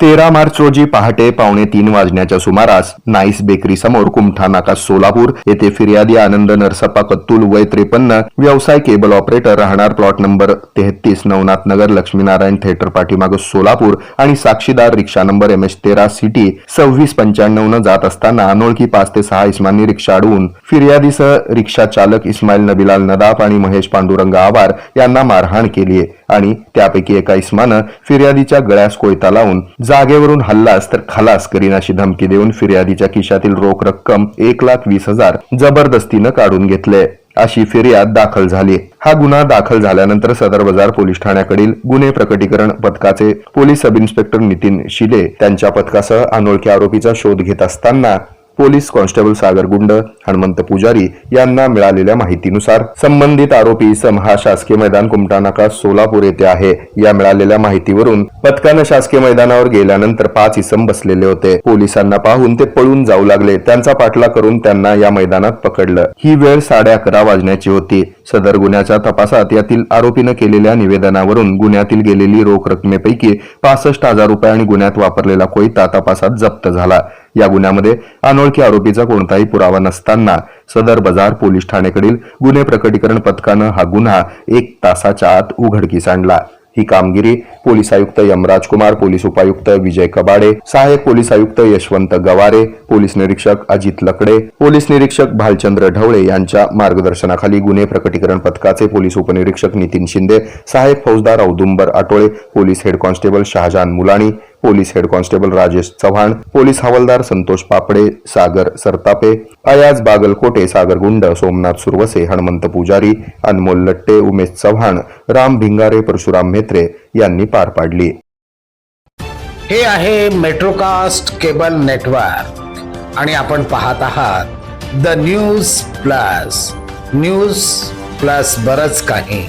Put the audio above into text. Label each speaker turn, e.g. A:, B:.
A: तेरा मार्च रोजी पहाटे पावणे तीन वाजण्याच्या सुमारास नाईस बेकरी समोर कुमठा नाका सोलापूर येथे फिर्यादी आनंद नरसप्पा कत्तुल वय त्रेपन्न व्यवसाय केबल ऑपरेटर राहणार प्लॉट नंबर तेहतीस नवनाथ नगर लक्ष्मीनारायण थिएटर पाठीमाग सोलापूर आणि साक्षीदार रिक्षा नंबर एम एच तेरा सिटी सव्वीस पंच्याण्णव न जात असताना अनोळखी पाच ते सहा इस्मांनी रिक्षा अडवून फिर्यादीसह रिक्षा चालक इस्माईल नबिलाल नदाफ आणि महेश पांडुरंग आवार यांना मारहाण केली आणि त्यापैकी एका इस्मानं फिर्यादीच्या गळ्यास कोयता लावून जागेवरून हल्लास तर खलास करीन अशी धमकी देऊन फिर्यादीच्या खिशातील रोख रक्कम एक लाख वीस हजार जबरदस्तीनं काढून घेतले. अशी फिर्याद दाखल झाली. हा गुन्हा दाखल झाल्यानंतर सदर बाजार पोलीस ठाण्याकडील गुन्हे प्रकटीकरण पथकाचे police sub inspector Nitin Shile त्यांच्या पथकासह अनोळखी आरोपीचा शोध घेत असताना पोलीस कॉन्स्टेबल सागर गुंड हनुमंत पुजारी यांना मिळालेल्या माहितीनुसार संबंधित आरोपी सम हा शासकीय मैदान कुमटा नाका सोलापूर येथे आहे. या मिळालेल्या माहितीवरून पथकानं शासकीय मैदानावर गेल्यानंतर पाच इसम बसलेले होते. पोलिसांना पाहून ते पळून जाऊ लागले. त्यांचा पाठलाग करून त्यांना या मैदानात पकडलं. ही वेळ साडे अकरा वाजण्याची होती. सदर गुन्ह्याच्या तपासात यातील आरोपीनं केलेल्या निवेदनावरून गुन्ह्यातील गेलेली रोख रकमेपैकी पासष्ट हजार रुपये आणि गुन्ह्यात वापरलेला कोयता तपासात जप्त झाला. या गुन्ह्यामध्ये अनोळखी आरोपीचा कोणताही पुरावा नसताना सदर बाजार पोलीस ठाण्याकडील गुन्हे प्रकटीकरण पथकानं हा गुन्हा एक तासाच्या आत उघडकीस आणला. ही कामगिरी पोलीस आयुक्त यमराज कुमार पोलीस उपायुक्त विजय कबाडे सहाय्यक पोलीस आयुक्त यशवंत गवारे पोलीस निरीक्षक अजित लकडे पोलीस निरीक्षक भालचंद्र ढवळे यांच्या मार्गदर्शनाखाली गुन्हे प्रकटीकरण पथकाचे पोलीस उपनिरीक्षक नितीन शिंदे सहाय्यक फौजदार Audumbar Atole police head constable Shahajan Mulani police head constable Rajesh Chavan police हवालदार संतोष पापडे सागर सरतापे अयाज बागलकोटे सागर गुंड सोमनाथ सुरवसे हनुमंत पुजारी अनमोल लट्टे उमेश चव्हाण राम भिंगारे परशुराम मेत्रे यांनी पार पाडली.
B: हे आहे मेट्रोकास्ट केबल नेटवर्क. आणि आपण पाहत आहात the news plus. News plus बरच काही.